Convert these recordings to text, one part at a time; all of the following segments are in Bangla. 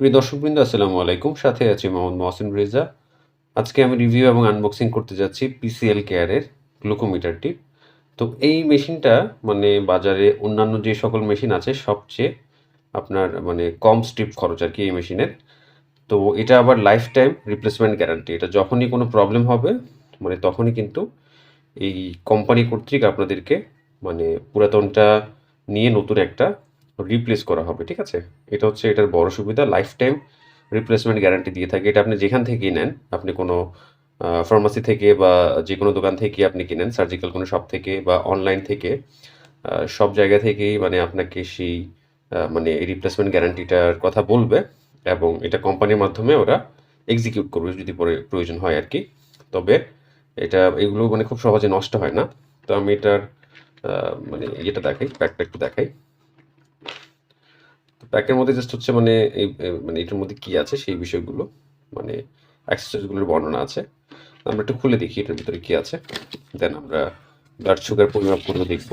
প্রিয় দর্শকবৃন্দ, আসসালামু আলাইকুম। সাথে আছি মোহাম্মদ মহসিন রেজা। আজকে আমি রিভিউ এবং আনবক্সিং করতে যাচ্ছি পিসিএল কেয়ারের গ্লুকোমিটারটি তো এই মেশিনটা মানে বাজারে অন্যান্য যে সকল মেশিন আছে, সবচেয়ে আপনার মানে কম স্ট্রিপ খরচ আর কি এই মেশিনের। তো এটা আবার লাইফ টাইম রিপ্লেসমেন্ট গ্যারান্টি এটা যখনই কোনো প্রবলেম হবে মানে তখনই কিন্তু এই কোম্পানি কর্তৃক আপনাদেরকে মানে পুরাতনটা নিয়ে নতুন একটা রিপ্লেস করা হবে, ঠিক আছে? এটা হচ্ছে এটার বড় সুবিধা লাইফ টাইম রিপ্লেসমেন্ট গ্যারান্টি দিয়ে থাকে। এটা আপনি যেখান থেকেই নেন, আপনি কোনো ফার্মাসি থেকে বা যে কোনো দোকান থেকে আপনি কিনেন সার্জিক্যাল কোনো শপ থেকে বা অনলাইন থেকে সব জায়গা থেকেই মানে আপনাকে সেই মানে রিপ্লেসমেন্ট গ্যারান্টিটার কথা বলবে এবং এটা কোম্পানির মাধ্যমে ওরা এক্সিকিউট করবে যদি পরে প্রয়োজন হয় আর কি। তবে এটা, এগুলো মানে খুব সহজে নষ্ট হয় না। তো আমি এটার মানে ইয়েটা দেখাই প্যাকটা একটু দেখাই। প্যাকের মধ্যে জাস্ট হচ্ছে মানে এই মানে এটার মধ্যে কি আছে? সেই বিষয়গুলো মানে অ্যাক্সেসরিজগুলোর বর্ণনা আছে। আমরা একটু খুলে দেখি এটার ভিতরে কি আছে। দেন আমরা ব্লাড সুগার পরিমাপ করে দেখব।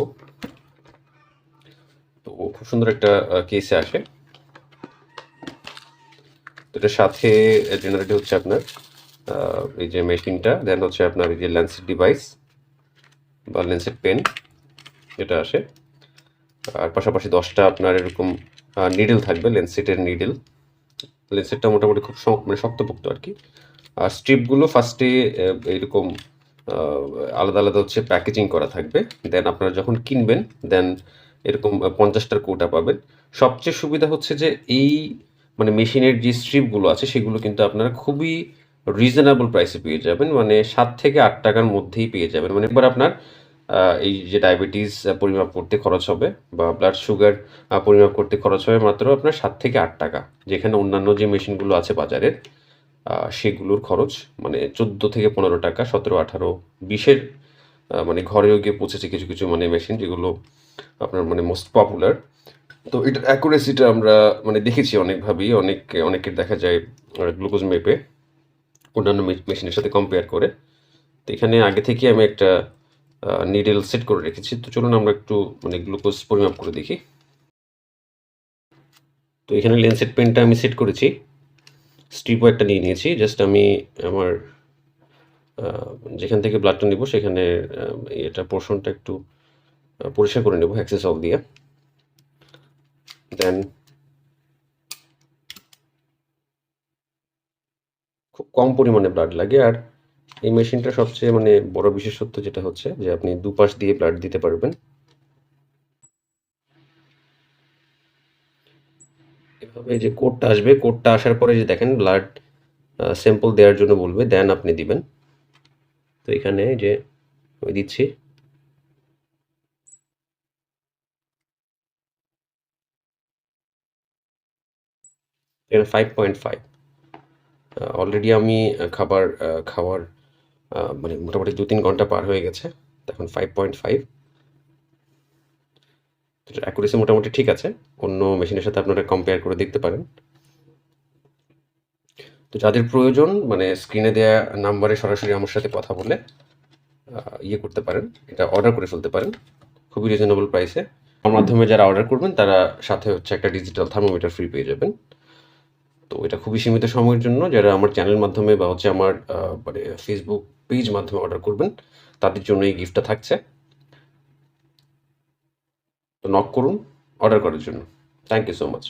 তো খুব সুন্দর একটা কেসে আসে। তো এটার সাথে জেনারেলি হচ্ছে আপনার এই যে মেশিনটা দেন হচ্ছে আপনার এই যে ল্যান্সেট ডিভাইস বা ল্যান্সেট পেন এটা আসে। আর পাশাপাশি দশটা আপনার এরকম নিডল থাকবে, লেন্সেটের নিডল লেন্সেটটা মোটামুটি খুব মানে শক্তপোক্ত আর কি। আর স্ট্রিপগুলো ফার্স্টে এরকম আলাদা আলাদা হচ্ছে প্যাকেজিং করা থাকবে। দেন আপনারা যখন কিনবেন দেন এরকম পঞ্চাশটার কোটা পাবেন। সবচেয়ে সুবিধা হচ্ছে যে এই মানে মেশিনের যে স্ট্রিপগুলো আছে, সেগুলো কিন্তু আপনারা খুবই রিজনেবল প্রাইসে পেয়ে যাবেন। মানে সাত থেকে আট টাকার মধ্যেই পেয়ে যাবেন। মানে এবার আপনার এই যে ডায়াবেটিস পরিমাপ করতে খরচ হবে বা ব্লাড সুগার পরিমাপ করতে খরচ হবে মাত্র আপনার সাত থেকে আট টাকা, যেখানে অন্যান্য যে মেশিনগুলো আছে বাজারের সেগুলোর খরচ মানে চোদ্দ থেকে পনেরো টাকা, সতেরো, আঠারো, বিশের মানে ঘরেও গিয়ে পৌঁছেছে কিছু কিছু মানে মেশিন যেগুলো আপনার মানে মোস্ট পপুলার তো এটার অ্যাকুরেসিটা আমরা মানে দেখেছি অনেকভাবেই, অনেক, অনেকের দেখা যায় গ্লুকোজ মেপে অন্যান্য মেশিনের সাথে কম্পেয়ার করে। তো এখানে আগে থেকে আমি একটা নিডেল সেট করে রেখেছি। তো চলুন আমরা একটু মানে গ্লুকোজ পরিমাপ করে দেখি। তো এখানে লেন্সেট পেনটা আমি সেট করেছি। স্ট্রিপও একটা নিয়ে নিয়েছি। জাস্ট আমি আমার যেখান থেকে ব্লাডটা নেব, সেখানে এটা পোর্শনটা একটু পরিষ্কার করে নেব অ্যাক্সেস অফ দিয়ে। দেন খুব কম পরিমাণে ব্লাড লাগে। আর এই মেশিনটা সবচেয়ে মানে বড় বিশেষত্ব যেটা হচ্ছে যে আপনি দুপাশ দিয়ে ব্লাড দিতে পারবেন। এভাবে যে কোডটা আসবে, কোডটা আসার পরে যে দেখেন ব্লাড স্যাম্পল দেওয়ার জন্য বলবে, দেন আপনি দিবেন। তো এখানে যে দিচ্ছি। ফাইভ পয়েন্ট ফাইভ অলরেডি আমি খাবার খাওয়ার মানে মোটামুটি দু তিন ঘণ্টা পার হয়ে গেছে এখন ফাইভ পয়েন্ট ফাইভ অ্যাকুরেসি মোটামুটি ঠিক আছে, অন্য মেশিনের সাথে আপনারা কম্পেয়ার করে দেখতে পারেন। তো যাদের প্রয়োজন মানে স্ক্রিনে দেওয়া নাম্বারে সরাসরি আমার সাথে কথা বলে ইয়ে করতে পারেন, এটা অর্ডার করে ফেলতে পারেন, খুবই রিজনেবল প্রাইসে আমার মাধ্যমে যারা অর্ডার করবেন, তারা সাথে হচ্ছে একটা ডিজিটাল থার্মোমিটার ফ্রি পেয়ে যাবেন। তো এটা খুবই সীমিত সময়ের জন্য, যারা আমার চ্যানেল মাধ্যমে বা হচ্ছে আমার মানে ফেসবুক পেজ মাধ্যমে অর্ডার করবেন। তাদের জন্য এই গিফটটা থাকছে। তো নক করুন অর্ডার করার জন্য। Thank you so much